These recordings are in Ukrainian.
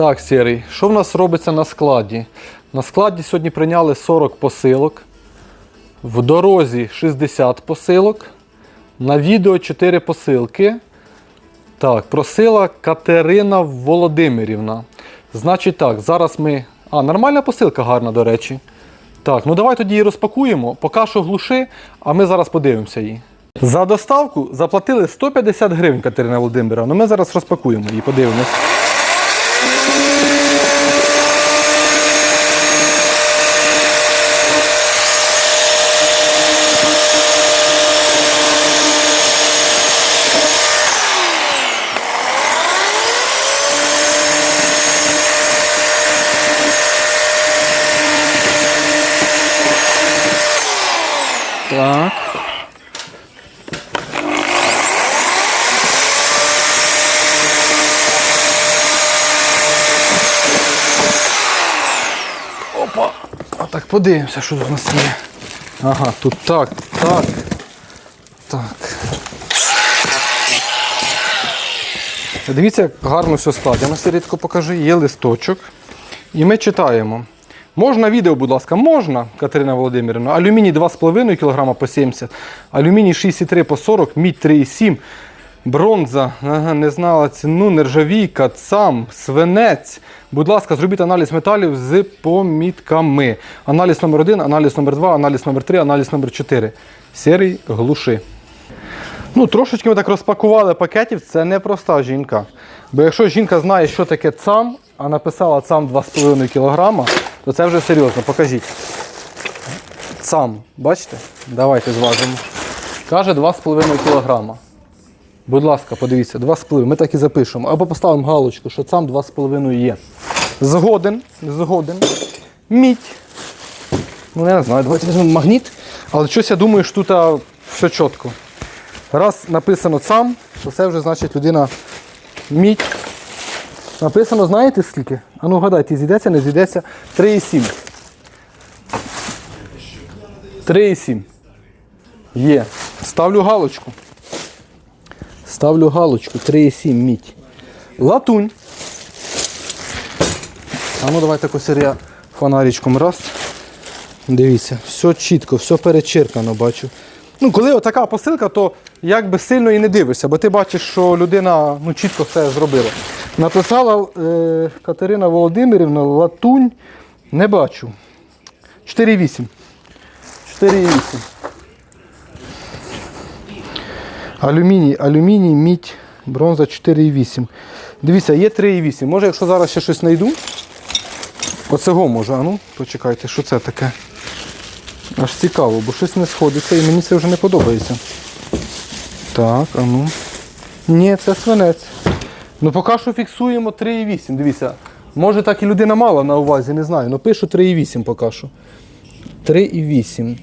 Так, Сірий, що в нас робиться на складі? На складі сьогодні прийняли 40 посилок. В дорозі 60 посилок. На відео 4 посилки. Так, просила Катерина Володимирівна. Значить так, зараз ми. А, нормальна посилка гарна, до речі. Так, ну давай тоді її розпакуємо. Поки що глуши, а ми зараз подивимося її. За доставку заплатили 150 гривень Катерина Володимирівна. Ну ми зараз розпакуємо її, подивимось. Так. Опа. А так подивимося, що тут у нас є. Ага, тут так, так. Так. Дивіться, як гарно все складено. Сірідко покажи, є листочок. І ми читаємо. Можна відео, будь ласка, можна, Катерина Володимирівна. Алюміній 2,5 кг по 70, алюміній 6,3 по 40, мідь 3,7, бронза, ага, не знала ціну, нержавійка, цам, свинець. Будь ласка, зробіть аналіз металів з помітками. Аналіз номер 1 аналіз номер 2 аналіз номер 3 аналіз номер 4 Серій глуши. Ну, трошечки ми так розпакували пакетів, це не проста жінка. Бо якщо жінка знає, що таке цам, а написала цам 2,5 кг, то це вже серйозно. Покажіть. Цам, бачите? Давайте зважимо. Каже 2,5 кг. Будь ласка, подивіться, 2,5. Ми так і запишемо. Або поставимо галочку, що цам 2,5 є. Згоден, згоден. Мідь. Ну, я не знаю, давайте візьмемо магніт. Але щось я думаю, що тут все чітко. Раз написано сам, то це вже значить людина мідь. Написано, знаєте скільки? А ну гадайте, зійдеться, не зійдеться. 3,7. 3,7. Є. Ставлю галочку. Ставлю галочку. 3,7 мідь. Латунь. А ну давайте якось я фонаричком раз. Дивіться, все чітко, все перечеркано, бачу. Ну, коли отака посилка, то як би сильно і не дивишся, бо ти бачиш, що людина ну, чітко все зробила. Написала е, Катерина Володимирівна латунь. Не бачу. 4,8. 4,8. Алюміній, алюміній, мідь, бронза 4,8. Дивіться, є 3,8. Може, якщо зараз ще щось знайду. Оцього може, а ну, почекайте, що це таке? Аж цікаво, бо щось не сходиться і мені це вже не подобається. Так, а ну. Ні, це свинець. Ну поки що фіксуємо 3,8. Дивіться. Може так і людина мала на увазі, не знаю. Ну пишу 3,8 поки що. 3,8.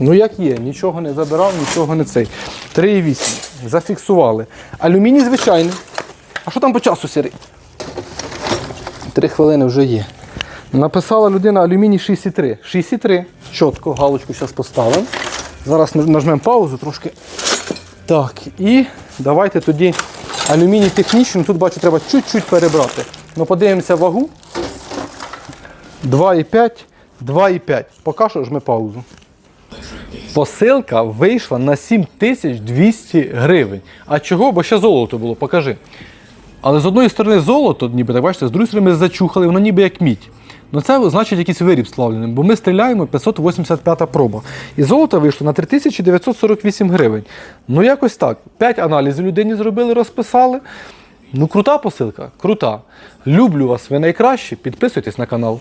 Ну як є, нічого не забирав, нічого не цей. 3,8. Зафіксували. Алюміній звичайний. А що там по часу сірий? Три хвилини вже є. Написала людина алюміній 6,3. 6,3. Чітко, галочку зараз поставимо. Зараз нажмемо паузу трошки. Так, і давайте тоді алюміній технічний. Тут бачу, треба чуть-чуть перебрати. Ну, подивимося вагу. 2,5, 2,5. Поки що жми паузу. Посилка вийшла на 7200 гривень. А чого? Бо ще золото було, покажи. Але з одної сторони золото, ніби так бачите, з другої сторони ми зачухали, воно ніби як мідь. Ну це значить якийсь виріб сплавлений, бо ми стріляємо 585 проба. І золото вийшло на 3948 гривень. Ну якось так. 5 аналізів людині зробили, розписали. Ну крута посилка, крута. Люблю вас, ви найкращі. Підписуйтесь на канал.